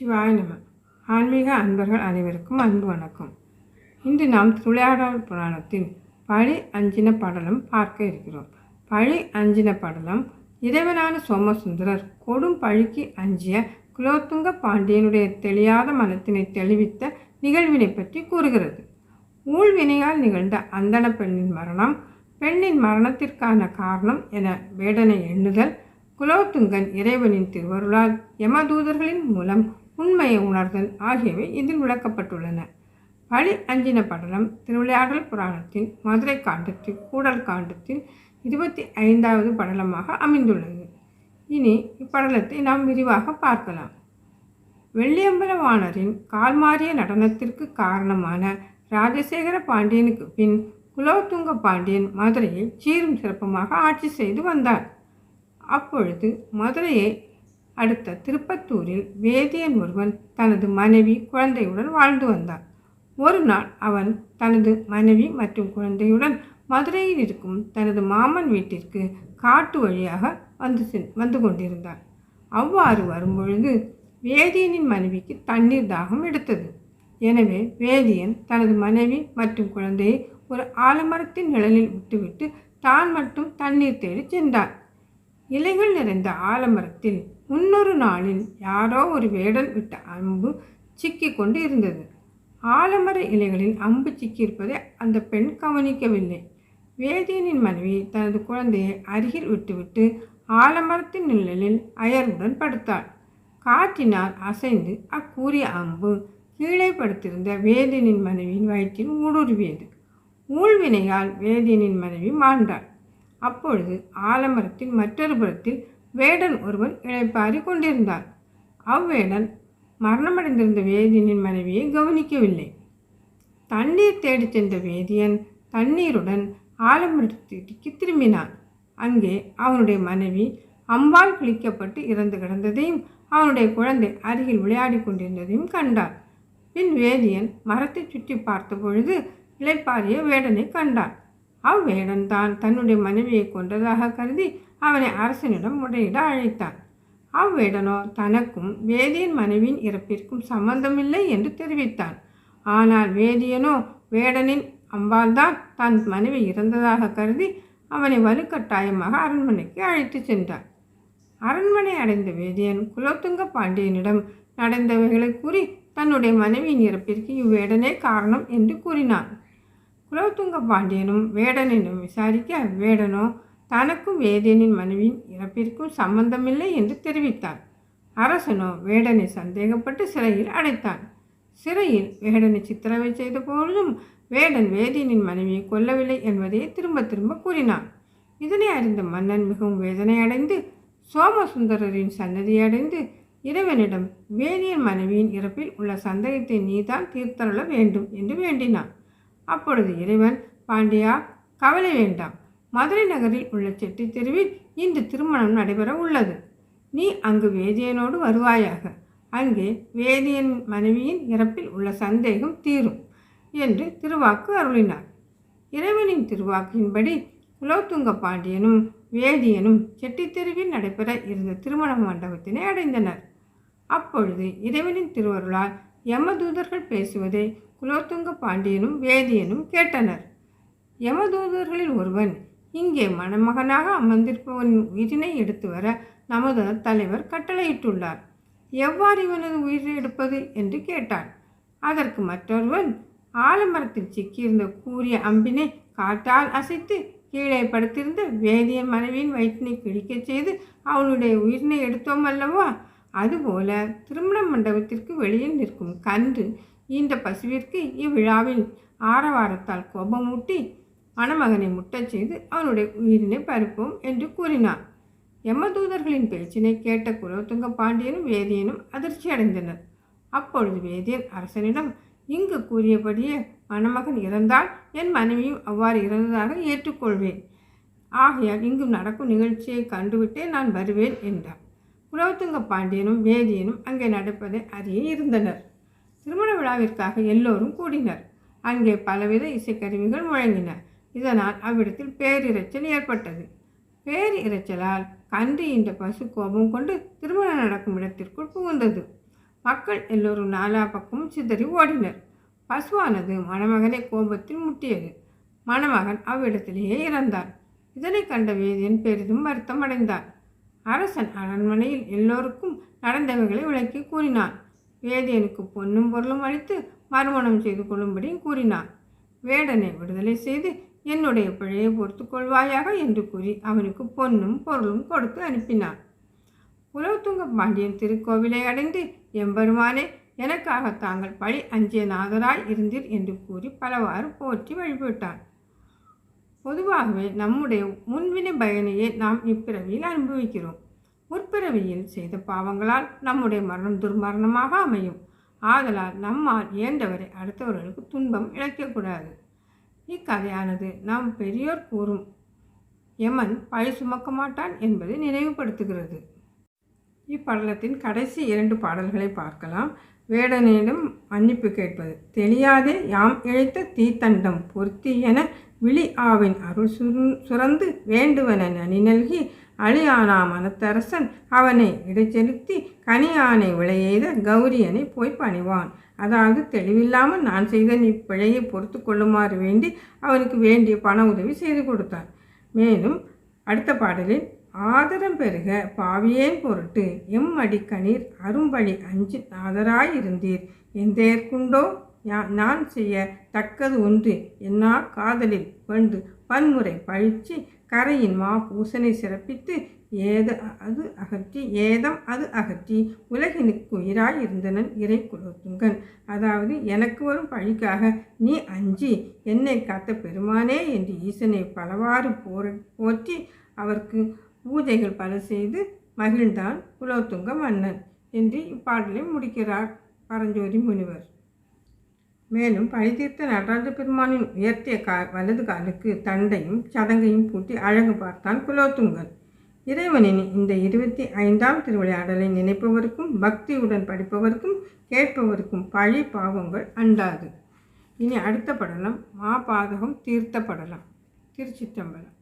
சிவாய நம ஆன்மீக அன்பர்கள் அனைவருக்கும் அன்பு வணக்கம். இன்று நாம் துளையாடல் புராணத்தின் பழி அஞ்சின படலம் பார்க்க இருக்கிறோம். பழி அஞ்சின படலம் இறைவனான சோமசுந்தரர் கொடும் பழிக்கு அஞ்சிய குலோத்துங்க பாண்டியனுடைய தெளியாத மனத்தினை தெளிவித்த நிகழ்வினை பற்றி கூறுகிறது. ஊழ்வினையால் நிகழ்ந்த அந்தன பெண்ணின் மரணம் பெண்ணின் மரணத்திற்கான காரணம் என வேடனை எண்ணுதல் குலோத்துங்கன் இறைவனின் திருவருளால் யமதூதர்களின் மூலம் உண்மையை உணர்தல் ஆகியவை இதில் விளக்கப்பட்டுள்ளன. பழி அஞ்சின படலம் திருவிளையாடல் புராணத்தின் மதுரை காண்டத்தில் கூடல் காண்டத்தில் இருபத்தி ஐந்தாவது படலமாக அமைந்துள்ளது. இனி இப்படலத்தை நாம் விரிவாக பார்க்கலாம். வெள்ளியம்பல வாணரின் கால்மாறிய நடனத்திற்கு காரணமான ராஜசேகர பாண்டியனுக்கு பின் குலோத்துங்க பாண்டியன் மதுரையை சீரும் சிறப்புமாக ஆட்சி செய்து வந்தார். அப்பொழுது மதுரையை அடுத்த திருப்பத்தூரில் வேதியன் ஒருவன் தனது மனைவி குழந்தையுடன் வாழ்ந்து வந்தார் ஒரு நாள் அவன் தனது மனைவி மற்றும் குழந்தையுடன் மதுரையில் இருக்கும் தனது மாமன் வீட்டிற்கு காட்டு வழியாக வந்து சென் வந்து கொண்டிருந்தார் அவ்வாறு வரும்பொழுது வேதியனின் மனைவிக்கு தண்ணீர் தாகம் எடுத்தது. எனவே வேதியன் தனது மனைவி மற்றும் குழந்தையை ஒரு ஆலமரத்தின் நிழலில் விட்டுவிட்டு தான் மட்டும் தண்ணீர் தேடிச் சென்றார் இலைகள் நிறைந்த ஆலமரத்தில் முன்னொரு நாளில் யாரோ ஒரு வேடன் விட்ட அம்பு சிக்கி கொண்டு இருந்தது. ஆலமர இலைகளில் அம்பு சிக்கியிருப்பதை அந்த பெண் கவனிக்கவில்லை. வேதியனின் மனைவி தனது குழந்தையை அருகில் விட்டுவிட்டு ஆலமரத்தின் நிழலில் அயர்வுடன் படுத்தாள். காற்றினால் அசைந்து அக்கூறிய அம்பு கீழே படுத்திருந்த வேதியனின் மனைவியின் வயிற்றில் ஊடுருவியது. ஊழ்வினையால் வேதியனின் மனைவி மாண்டாள். அப்பொழுது ஆலமரத்தின் மற்றொரு புறத்தில் வேடன் ஒருவன் இழைப்பாரி கொண்டிருந்தான். அவ்வேடன் மரணமடைந்திருந்த வேதியனின் மனைவியை கவனிக்கவில்லை. தண்ணீர் தேடிச் சென்ற வேதியன் தண்ணீருடன் ஆலமரத்திற்கு திரும்பினான். அங்கே அவனுடைய மனைவி அம்பால் கிழிக்கப்பட்டு இறந்து கிடந்ததையும் அவனுடைய குழந்தை அருகில் விளையாடி கொண்டிருந்ததையும் கண்டான் பின் வேதியன் மரத்தை சுற்றி பார்த்த பொழுது வேடனை கண்டான். அவ்வேடன் தான் தன்னுடைய மனைவியை கொன்றதாக கருதி அவனை அரசனிடம் முறையிட அழைத்தான். அவ்வேடனோ தனக்கும் வேதியின் மனைவியின் இறப்பிற்கும் சம்பந்தமில்லை என்று தெரிவித்தான். ஆனால் வேதியனோ வேடனின் அம்பால்தான் தன் மனைவி இறந்ததாக கருதி அவனை வலுக்கட்டாயமாக அரண்மனைக்கு அழைத்து சென்றார். அரண்மனை அடைந்த வேதியன் குலோத்துங்க பாண்டியனிடம் நடந்தவைகளை கூறி தன்னுடைய மனைவியின் இறப்பிற்கு இவ்வேடனே காரணம் என்று கூறினான். குலோத்துங்க பாண்டியனும் வேடனிடம் விசாரிக்க வேடனோ தனக்கும் வேதியனின் மனைவியின் இறப்பிற்கும் சம்பந்தமில்லை என்று தெரிவித்தான். அரசனோ வேடனை சந்தேகப்பட்டு சிறையில் அடைத்தான். சிறையில் வேடனை சித்திரவை செய்த போதும் வேடன் வேதியனின் மனைவியை கொல்லவில்லை என்பதை திரும்ப திரும்ப கூறினான். இதனை அறிந்த மன்னன் மிகவும் வேதனை அடைந்து சோமசுந்தரரின் சன்னதியை அடைந்து இறைவனிடம் வேதியன் மனைவியின் இறப்பில் உள்ள சந்தேகத்தை நீதான் தீர்த்தருள வேண்டும் என்று வேண்டினான். அப்பொழுது இறைவன் பாண்டியா கவலை வேண்டாம். மதுரை நகரில் உள்ள செட்டி தெருவில் இந்த திருமணம் நடைபெற உள்ளது. நீ அங்கு வேதியனோடு வருவாயாக. அங்கே வேதியன் மனைவியின் இறப்பில் உள்ள சந்தேகம் தீரும் என்று திருவாக்கு அருளினார். இறைவனின் திருவாக்கின்படி குலோத்துங்க பாண்டியனும் வேதியனும் செட்டித்தெருவில் நடைபெற இருந்த திருமண மண்டபத்தினை அடைந்தனர். அப்பொழுது இறைவனின் திருவருளால் யமதூதர்கள் பேசுவதை குலோத்துங்க பாண்டியனும் வேதியனும் கேட்டனர். யமதூதர்களில் ஒருவன் இங்கே மணமகனாக அமர்ந்திருப்பவனின் உயிரினை எடுத்து வர நமது தலைவர் கட்டளையிட்டுள்ளார். எவ்வாறு இவனது உயிரை எடுப்பது? என்று கேட்டான். அதற்கு மற்றொருவன் ஆலமரத்தில் சிக்கியிருந்த கூறிய அம்பினை காற்றால் அசைத்து கீழே படுத்திருந்த வேதியன் மனைவியின் வயிற்றினை கிழிக்கச் செய்து அவனுடைய உயிரினை எடுத்தோம் அல்லவா? அதுபோல திருமண மண்டபத்திற்கு வெளியில் நிற்கும் கன்று ஈன்ற பசுவிற்கு இவ்விழாவில் ஆரவாரத்தால் கோபமூட்டி மணமகனை முட்டச் செய்து அவனுடைய உயிரினை பறிப்போம் என்று கூறினார். யமதூதர்களின் பேச்சினை கேட்ட குலோத்துங்க பாண்டியனும் வேதியனும் அதிர்ச்சி அடைந்தனர். அப்பொழுது வேதியன் அரசனிடம் இங்கு கூறியபடியே மணமகன் இறந்தால் என் மனைவியும் அவ்வாறு இறந்ததாக ஏற்றுக்கொள்வேன். ஆகையால் இங்கு நடக்கும் நிகழ்ச்சியை கண்டுவிட்டே நான் வருவேன் என்றார். குலோத்துங்க பாண்டியனும் வேதியனும் அங்கே நடப்பதை அறிய இருந்தனர். திருமண விழாவிற்காக எல்லோரும் கூடினர். அங்கே பலவித இசைக்கருவிகள் முழங்கின. இதனால் அவ்விடத்தில் பேரிரைச்சல் ஏற்பட்டது. பேரிரைச்சலால் கன்று இந்த பசு கோபம் கொண்டு திருமணம் நடக்கும் இடத்திற்குள் புகுந்தது. மக்கள் எல்லோரும் நாலா பக்கமும் சிதறி ஓடினர். பசுவானது மணமகனை கோபத்தில் முட்டியது. மணமகன் அவ்விடத்திலேயே இறந்தான். இதனை கண்ட வேதியன் பெரிதும் வருத்தம் அடைந்தான் அரசன் அரண்மனையில் எல்லோருக்கும் நடந்தவைகளை விளக்கி கூறினான். வேதியனுக்கு பொன்னும் பொருளும் அளித்து மறுமணம் செய்து கொள்ளும்படியும் கூறினான். வேடனை விடுதலை செய்து என்னுடைய பிழையை பொறுத்து கொள்வாயாக என்று கூறி அவனுக்கு பொன்னும் பொருளும் கொடுத்து அனுப்பினான். குலோத்துங்க பாண்டியன் திருக்கோவிலை அடைந்து எம்பெருமானே எனக்காக தாங்கள் பழி அஞ்சிய நாதராய் இருந்தீர் என்று கூறி பலவாறு போற்றி வழிபட்டான். பொதுவாகவே நம்முடைய முன்வினை பயனையே நாம் இப்பிறவியில் அனுபவிக்கிறோம். முற்பிறவியில் செய்த பாவங்களால் நம்முடைய மரணம் துர்மரணமாக அமையும். ஆதலால் நம்மால் இயன்றவரை அடுத்தவர்களுக்கு துன்பம் இழைக்கக்கூடாது. இக்கதையானது நாம் பெரியோர் கூறும் யமன் பழி சுமக்க மாட்டான் என்பதை நினைவுபடுத்துகிறது. இப்படலத்தின் கடைசி இரண்டு பாடல்களை பார்க்கலாம். வேடனிடம் மன்னிப்பு கேட்பது தெளியாதே யாம் இழைத்த தீத்தண்டம் பொருத்தி என விழி ஆவின் அருள் சுரந்து வேண்டுவன நனி நல்கி அழியானா மனத்தரசன் அவனை இடைச்செலுத்தி கனியானை விளையெய்த கௌரியனை போய் பணிவான். அதாவது தெளிவில்லாமல் நான் செய்த இப்பிழையை பொறுத்து கொள்ளுமாறு வேண்டி அவனுக்கு வேண்டிய பண உதவி செய்து கொடுத்தான். மேலும் அடுத்த பாடலில் ஆதரம் பெருக பாவியேன் பொருட்டு எம் அடிக்கணீர் அரும்பழி அஞ்சு ஆதராயிருந்தீர் எந்தேற்குண்டோ நான் செய்ய தக்கது ஒன்று. என்னா காதலில் கொண்டு பன்முறை பழிச்சு கரையின் மா பூசனை சிறப்பித்து ஏத அது அகற்றி ஏதம் அது அகற்றி உலகினுக்கு உயிராய் இருந்தனன் இறை குலோத்துங்கன். அதாவது எனக்கு வரும் பழிக்காக நீ அஞ்சி என்னை காத்த பெருமானே என்று ஈசனை பலவாறு போர் போற்றி அவருக்கு பூஜைகள் பல செய்து மகிழ்ந்தான் குலோத்துங்க மன்னன் என்று இப்பாடலை முடிக்கிறார் பரஞ்சோதி முனிவர். மேலும் பழிதீர்த்த நடராஜ பெருமானின் உயர்த்திய கா வலது காலுக்கு தண்டையும் சதங்கையும் பூட்டி அழகு பார்த்தான் குலோத்துங்கன். இறைவனின் இந்த இருபத்தி ஐந்தாம் திருவிளையாடலை நினைப்பவருக்கும் பக்தியுடன் படிப்பவருக்கும் கேட்பவருக்கும் பழி பாவங்கள் அண்டாது. இனி அடுத்த படலம் மாபாதகம் தீர்த்த படலம் திருச்சிற்றம்பலம்.